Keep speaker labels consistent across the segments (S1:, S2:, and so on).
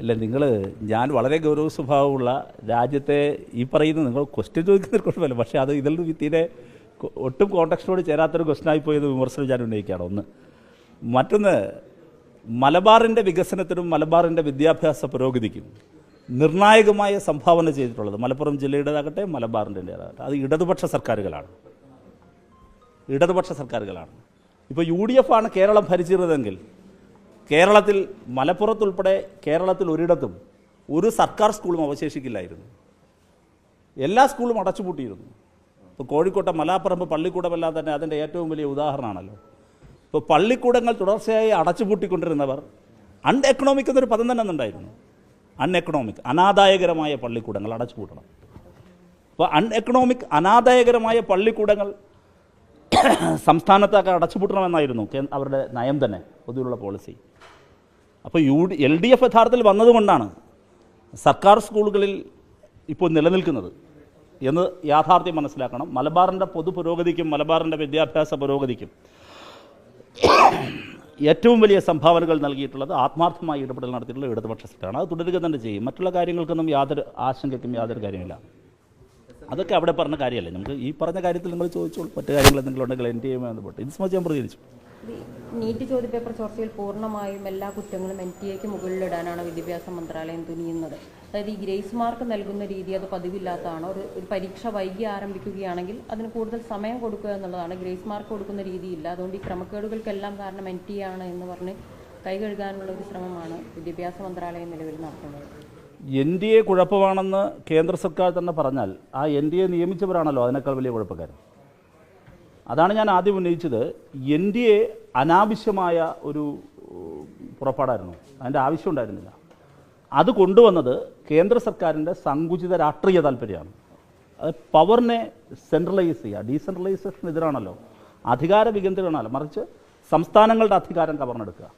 S1: ഇല്ല നിങ്ങൾ ഞാൻ വളരെ ഗൗരവ സ്വഭാവമുള്ള രാജ്യത്തെ ഈ പറയുന്നത് നിങ്ങൾ ക്വസ്റ്റ്യൻ ചോദിക്കുന്നതിന് കുഴപ്പമില്ല. പക്ഷേ അത് ഇതിൽ നിന്ന് തീരെ ഒട്ടും കോണ്ടക്സ്റ്റോട് ചേരാത്തൊരു ക്വസ്റ്റ്യനായി പോയത് വിമർശനം ഞാൻ ഉന്നയിക്കുകയാണ്. ഒന്ന് മറ്റൊന്ന് മലബാറിന്റെ വികസനത്തിനും മലബാറിന്റെ വിദ്യാഭ്യാസ പുരോഗതിക്കും നിർണായകമായ സംഭാവന ചെയ്തിട്ടുള്ളത് മലപ്പുറം ജില്ലയുടേതാകട്ടെ മലബാറിന്റെതാകട്ടെ അത് ഇടതുപക്ഷ സർക്കാരുകളാണ്. ഇടതുപക്ഷ സർക്കാരുകളാണ്. ഇപ്പോൾ യു ഡി എഫ് ആണ് കേരളം ഭരിച്ചിരുന്നതെങ്കിൽ കേരളത്തിൽ മലപ്പുറത്തുൾപ്പെടെ കേരളത്തിൽ ഒരിടത്തും ഒരു സർക്കാർ സ്കൂളും അവശേഷിക്കില്ലായിരുന്നു. എല്ലാ സ്കൂളും അടച്ചുപൂട്ടിയിരുന്നു. ഇപ്പോൾ കോഴിക്കോട്ടെ മലാപ്പറമ്പ് പള്ളിക്കൂടമെല്ലാം തന്നെ അതിന്റെ ഏറ്റവും വലിയ ഉദാഹരണമാണല്ലോ. ഇപ്പോൾ പള്ളിക്കൂടങ്ങൾ തുടർച്ചയായി അടച്ചുപൂട്ടിക്കൊണ്ടിരുന്നവർ അൺ എക്കണോമിക് എന്നൊരു പദം തന്നെ ഉണ്ടായിരുന്നു അൺ എക്കണോമിക് അനാദായകരമായ പള്ളിക്കൂടങ്ങൾ അടച്ചുപൂട്ടണം. അപ്പോൾ അൺ എക്കണോമിക് അനാദായകരമായ പള്ളിക്കൂടങ്ങൾ സംസ്ഥാനത്തൊക്കെ അടച്ചുപൂട്ടണമെന്നായിരുന്നു അവരുടെ നയം തന്നെ പൊതുവിലുള്ള പോളിസി അപ്പോൾ U D L D F യഥാർത്ഥത്തിൽ വന്നതുകൊണ്ടാണ് സർക്കാർ സ്കൂളുകളിൽ ഇപ്പോൾ നിലനിൽക്കുന്നത് എന്ന് യാഥാർത്ഥ്യം മനസ്സിലാക്കണം. മലബാറിന്റെ പൊതു പുരോഗതിക്കും മലബാറിന്റെ വിദ്യാഭ്യാസ പുരോഗതിക്കും ഏറ്റവും വലിയ സംഭാവനകൾ നൽകിയിട്ടുള്ളത് ആത്മാർത്ഥമായി ഇടപെടൽ നടത്തിയിട്ടുള്ള ഇടതുപക്ഷ സർക്കാരാണ്. അത് തുടരുക തന്നെ ചെയ്യും. മറ്റുള്ള കാര്യങ്ങൾക്കൊന്നും യാതൊരു ആശങ്കയ്ക്കും യാതൊരു കാര്യമില്ല അതൊക്കെ അവിടെ പറഞ്ഞ കാര്യമല്ലേ? നമുക്ക് ഈ പറഞ്ഞ കാര്യത്തിൽ നിങ്ങൾ ചോദിച്ചോളൂ. മറ്റു കാര്യങ്ങൾ എന്തെങ്കിലും ഉണ്ടെങ്കിൽ എന്റെ എമായി ബന്ധപ്പെട്ട് ഇത് സംബന്ധിച്ച് ഞാൻ പ്രതികരിച്ചു.
S2: നീറ്റ് നീറ്റ് ചോദ്യപേപ്പർ ചോർച്ചയിൽ പൂർണമായും എല്ലാ കുറ്റങ്ങളും എൻ ടി എക്ക് മുകളിലിടാനാണ് വിദ്യാഭ്യാസ മന്ത്രാലയം തുനിയുന്നത്. അതായത് ഈ ഗ്രേസ് മാർക്ക് നൽകുന്ന രീതി അത് പതിവില്ലാത്തതാണോ. ഒരു ഒരു പരീക്ഷ വൈകി ആരംഭിക്കുകയാണെങ്കിൽ അതിന് കൂടുതൽ സമയം കൊടുക്കുക എന്നുള്ളതാണ്. ഗ്രേസ് മാർക്ക് കൊടുക്കുന്ന രീതിയില്ല. അതുകൊണ്ട് ഈ ക്രമക്കേടുകൾക്കെല്ലാം കാരണം എൻ ടി ആണ് എന്ന് പറഞ്ഞ് കൈ കഴുകാനുള്ള ഒരു ശ്രമമാണ് വിദ്യാഭ്യാസ മന്ത്രാലയം നിലവിൽ നടത്തുന്നത്.
S1: എൻ ഡി എ കുഴപ്പമാണെന്ന് കേന്ദ്ര സർക്കാർ തന്നെ പറഞ്ഞാൽ ആ എൻ ഡി എ നിയമിച്ചവരാണല്ലോ അതിനേക്കാൾ വലിയ കുഴപ്പക്കാരൻ അതാണ് ഞാൻ ആദ്യം ഉന്നയിച്ചത്. എൻ ഡി എ അനാവശ്യമായ ഒരു പുറപ്പാടായിരുന്നു. അതിന്റെ ആവശ്യം ഉണ്ടായിരുന്നില്ല. അത് കൊണ്ടുവന്നത് കേന്ദ്ര സർക്കാരിന്റെ സങ്കുചിത രാഷ്ട്രീയ താല്പര്യമാണ്. അത് പവറിനെ സെൻട്രലൈസ് ചെയ്യുക ഡീസെൻട്രലൈസേഷൻ എതിരാണല്ലോ. അധികാര വികേന്ദ്രീകരണമല്ല മറിച്ച് സംസ്ഥാനങ്ങളുടെ അധികാരം കവർന്നെടുക്കുക.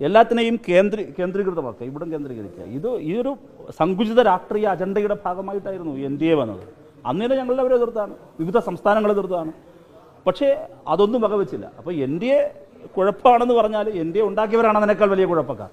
S1: എല്ലാത്തിനെയും കേന്ദ്ര കേന്ദ്രീകൃതമാക്കുക. ഇവിടം കേന്ദ്രീകരിക്കുക. ഇത് ഈ ഒരു സങ്കുചിത രാഷ്ട്രീയ അജണ്ടയുടെ ഭാഗമായിട്ടായിരുന്നു എൻ ഡി എ വന്നത്. അന്നേരം ഞങ്ങളെല്ലാവരും എതിർത്താണ്. വിവിധ സംസ്ഥാനങ്ങൾ എതിർത്താണ്. പക്ഷേ അതൊന്നും വകവെച്ചില്ല. അപ്പോൾ എൻ ഡി എ കുഴപ്പമാണെന്ന് പറഞ്ഞാൽ എൻ ഡി എ ഉണ്ടാക്കിയവരാണ് അതിനേക്കാൾ വലിയ കുഴപ്പക്കാർ.